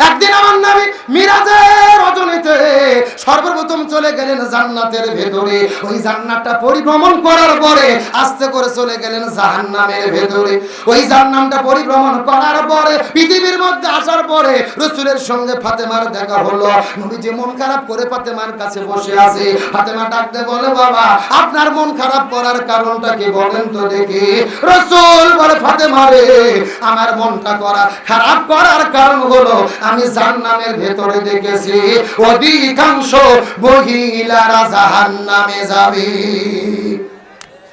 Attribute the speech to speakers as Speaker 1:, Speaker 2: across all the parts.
Speaker 1: একদিন আমার নাবি মিরাজে সর্বপ্রথম চলে গেলেন জান্নাতের ভেতরে। ওই জান্নাতটা পরিভ্রমণ করার পরে আস্তে করে চলে গেলেন জাহান্নামের ভেতরে। ওই জাহান্নামটা পরিভ্রমণ করার পরে, পৃথিবীর মধ্যে আসার পরে রসুলের সঙ্গে ফাতেমার দেখা হলো। নবীজি মন খারাপ করে ফাতেমার কাছে বসে আছে। ফাতেমা ডাকতে বলে, বাবা, আপনার মন খারাপ করার কারণটা কি বলেন তো দেখি। রসুল বলে, ফাতেমা রে, আমার মনটা করা, খারাপ করার কারণ হলো আমি জাহান্নামের ভেতরে দেখেছি। অধিকাংশ মহিলারা জাহান্নামে যাবে।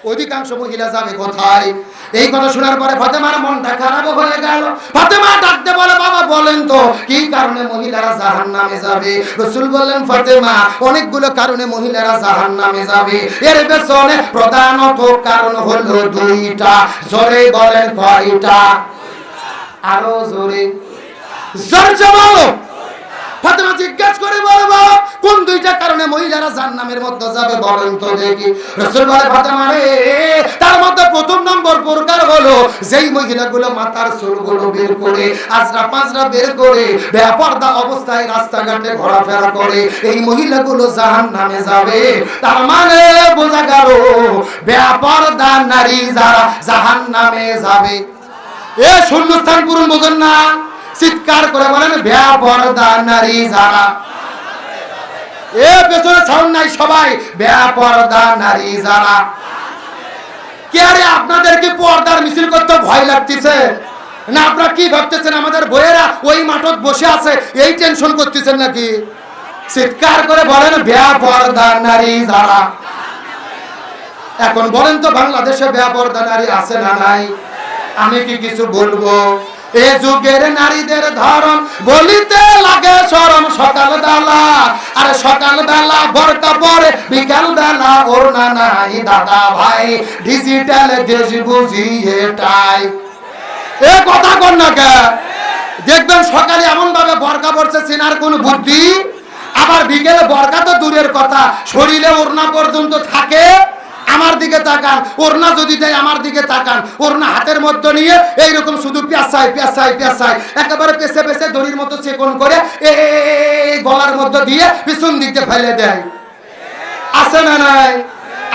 Speaker 1: অধিকাংশ মহিলা যাবে কোথায়? এই কথা শোনার পরে ফাতেমার মনটা খারাপ হয়ে গেল। ফাতেমা ডাকতে বলে, বাবা, বলেন তো, কি কারণে মহিলারা জাহান নামে যাবে? রসুল বললেন, ফাতেমা, অনেকগুলো কারণে মহিলারা জাহান নামে যাবে। এর পেছনে প্রধানত কারণ হলো দুইটা। জোরে বলেন কয়টা? আরও জোরে। ফাতেমা জিজ্ঞাসা করে বলে বাবা, কোন দুইটা কারণে মহিলারা জান্নামের মধ্যে যাবে বলেন তো দেখি। রাসূল বলে, ফাতেমা রে, তার মধ্যে প্রথম নম্বর প্রকার হলো যেই মহিলাগুলো মাথার চুলগুলো বের করে, আজরা পাঁচরা বের করে, বেপর্দা অবস্থায় রাস্তাঘাটে ঘোরাফেরা করে, এই মহিলাগুলো জাহান্নামে যাবে। তার মানে বোঝা গেল, বেপর্দা নারী যারা জাহান্নামে যাবে। এ শূন্যস্থান পূরণ বোঝেন না। চিৎকার করে বলেন ব্যাপরদা নারী যারা। এ পেছনে সাউন্ড নাই সবাই ব্যাপরদা নারী যারা। কে আরে আপনাদেরকে পর্দার মিছিল করতে ভয় লাগতেছে? না, আপনারা কি ভাবতেছেন? আমাদের বইয়েরা ওই মাঠত বসে আছে, এই টেনশন করতেছেন নাকি? চিৎকার করে বলেন ব্যাপরদা নারী যারা। এখন বলেন তো, বাংলাদেশে ব্যাপরদা নারী আছে না নাই? আমি কি কিছু বলব? এ যুগের নারীদের ধরন বলিতে লাগে সরম সকাল বেলা। আর সকাল বেলা বরকা পরে, বিকাল বেলা ওর নাই দাদা ভাই। ডিজিটাল দেশ বুঝি এটাই এ কথা কর না কে? দেখবেন সকালে এমন ভাবে বরকা পড়ছে চেনার কোন বুদ্ধি? আবার বিকেলে বরকা তো দূরের কথা, শরীরে ওড়না পর্যন্ত থাকে। আমার দিকে তাকান, ওড়না যদি দেয় আমার দিকে তাকান, ওড়না হাতের মধ্যে নিয়ে এইরকম শুধু পেঁচাই পেঁচাই পেঁচাই একেবারে পেছে পেছে দড়ির মতো চেকন করে এই গলার মধ্যে দিয়ে পিছন দিকে ফেলে দেয়। আছে না নাই?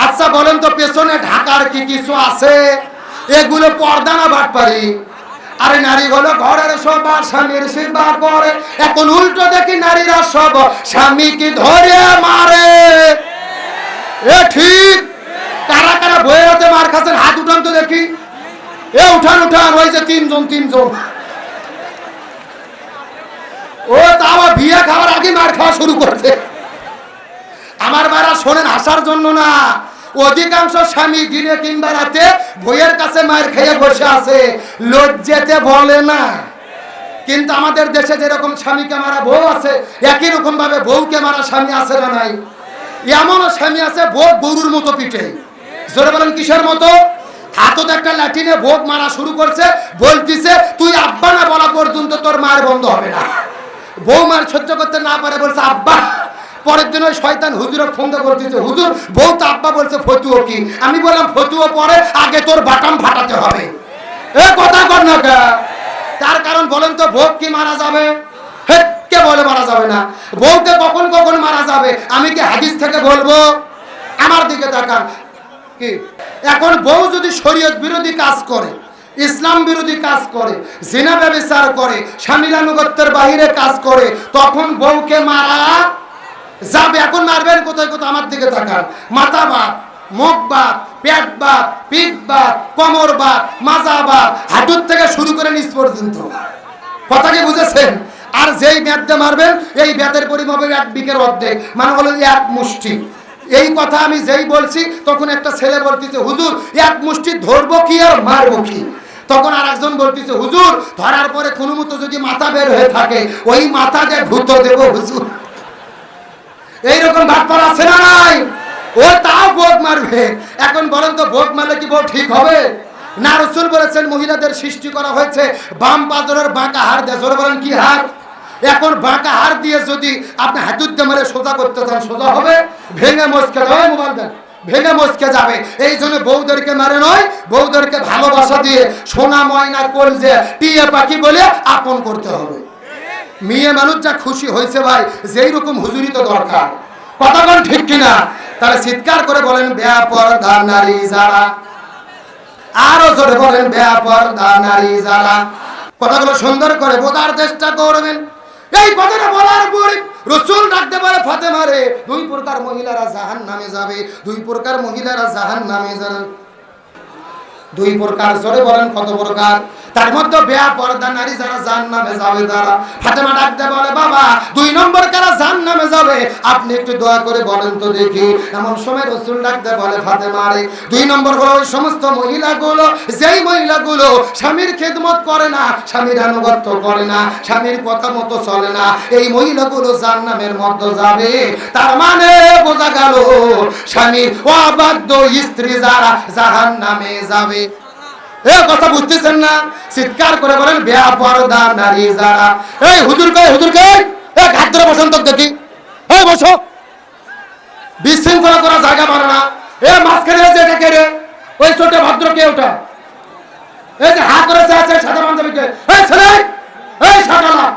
Speaker 1: আচ্ছা বলেন তো পেছনে ঢাকার কি কিছু আছে? এগুলো পর্দা না বাট পারি আরে নারী হলো ঘরের সবা স্বামীর সেবা করে। এখন উল্টো দেখি নারীরা সব স্বামীকে ধরে মারে? এ ঠিক কারা কারা বয়ে মার খাচ্ছেন হাত উঠান তো দেখি। এ উঠান উঠান, ওই যে তিনজন তিনজন। ও, তা আবার বিয়ে খাওয়ার আগে মার খাওয়া শুরু করছে আমার মারা শোনেন, আসার জন্য না। অধিকাংশ স্বামী দিনে কিংবা রাতে বইয়ের কাছে মায়ের খেয়ে বসে আছে। লজ্জেতে বলে না। কিন্তু আমাদের দেশে যেরকম স্বামীকে মারা বউ আছে, একই রকম ভাবে বউকে মারা স্বামী আছে না নাই? এমনও স্বামী আছে, বউ গরুর মতো পিঠে। জোরে বলেন কিসের মতো? হাতত একটা ল্যাটিনে ভোগ মারা শুরু করছে বলতিছে তুই আব্বা না বলা পর্যন্ত তোর মার বন্ধ হবে না। বউ মার সহ্য করতে না পারে বলছে আব্বা। পরের দিন ওই শয়তান হুজুর ফোন করতেছে হুজুর বউ তো আব্বা বলছে ফতুও কি? আমি বললাম ফতুও পরে আগে তোর বাটাম ফাটাতে হবে। এ কথা কর না? তার কারণ বলেন তো ভোগ কি মারা যাবে? হে, কে বলে মারা যাবে না? বউকে কখন কখন মারা যাবে? আমি কি হাদিস থেকে বলব? আমার দিকে তাকান। এখন বউ যদি শরীয়ত বিরোধী কাজ করে, ইসলাম বিরোধী কাজ করে, জিনা ব্যবচার করে, স্বামীর আনুগত্যের বাহিরে কাজ করে, তখন বউকে মারা যাবে। এখন মারবেন কোথায় কোথায়? আমার দিকে তাকান। মাথা বাদ, মুখ বাদ, পেট বাদ, পিঠ বাদ, কোমর বাদ, মাজা বাদ, হাঁটুর থেকে শুরু করে নিচ পর্যন্ত। কথা কি বুঝেছেন? আর যেই ব্যাটটা মারবেন, এই ব্যাটের পরিমাপে এক বিকের অর্ধেক। মানে হলো এক মুষ্টি। এই কথা আমি যেই বলছি, তখন একটা ছেলে বলতেছে, হুজুর, এক মুষ্টি ধরবো কি আর মারবো কি? তখন আর একজন বলতেছে, হুজুর, ধরার পরে কোনো মতো যদি মাথা বের হয়ে থাকে, ওই মাথা দিয়ে ভূত দেবো, হুজুর। এইরকম বাটপার আছে না নাই? ও তাও ভোট মারবে। এখন বলেন তো ভোট মারলে কি ভোট ঠিক হবে? না, রসুল বলেছেন, মহিলাদের সৃষ্টি করা হয়েছে, বাম পাজরের বাঁকা হার জোরে বলেন, কি হার এখন বাঁকা হার দিয়ে যদি আপনি হাতুদ্দে মারে সোজা করতে চান, সোজা হবে। ভেঙে মস্কে যাবে মোবাইল দেন ভেঙে মস্কে যাবে। এই জন্য বউদেরকে মারে নয়, বউদেরকে ভালোবাসা দিয়ে সোনা, ময়না, কলজে, টিয়ে পাখি বলে আপন করতে হবে। মেয়ে মানুষ যা খুশি হয়েছে ভাই, যেই রকম হুজুরি তো দরকার। কথা বল ঠিক কিনা? তারা চিৎকার করে বলেন বেপরদা নারী যারা। আরও জোরে বলেন বেপরদা নারী যারা। কথাগুলো সুন্দর করে বোঝার চেষ্টা করবেন। এই কথাটা বলার পরে রসুল ডাকতে পারে ফাতে মারে দুই প্রকার মহিলারা জাহান নামে যাবে, দুই প্রকার মহিলারা জাহান নামে যাবে। দুই প্রকার, জোরে বলেন কত প্রকার? তার মধ্যে বেয়া পর্দা, নারী যারা জান নামে যাবে তারা। ফাতেমা ডাকতে বলে, বাবা, দুই নম্বর কারা জান নামে যাবে? আপনি একটু দোয়া করে বলেন তো দেখি। এমন সময় রসুল ডাকতে বলে, ফাতেমা রে, দুই নম্বর হলো ওই সমস্ত মহিলাগুলো, যেই মহিলাগুলো স্বামীর খেদমত করে না, স্বামীর আনুগত্য করে না, স্বামীর কথা মতো চলে না, এই মহিলাগুলো জান নামের মধ্যে যাবে। তার মানে বোঝা গেল, স্বামীর অবাধ্য স্ত্রী যারা জাহান নামে যাবে। এ কথা বুঝতেছেন না? চিৎকার করে বলেন, বেয়া পর্দা নারী যারা। এই হুজুর কে হুজুর কে এ ঘাত ধরে বসেন তো দেখি। এই বসো। বিশৃঙ্খলা করা জায়গা মানে না। এ মাঝখানে আছে এটা কে রে? ওই ছোট ভদ্র কে ওটা? এই যে হাত ধরেছে আছে সাদা পাঞ্জাবি এই ছেলে, এই সাদালা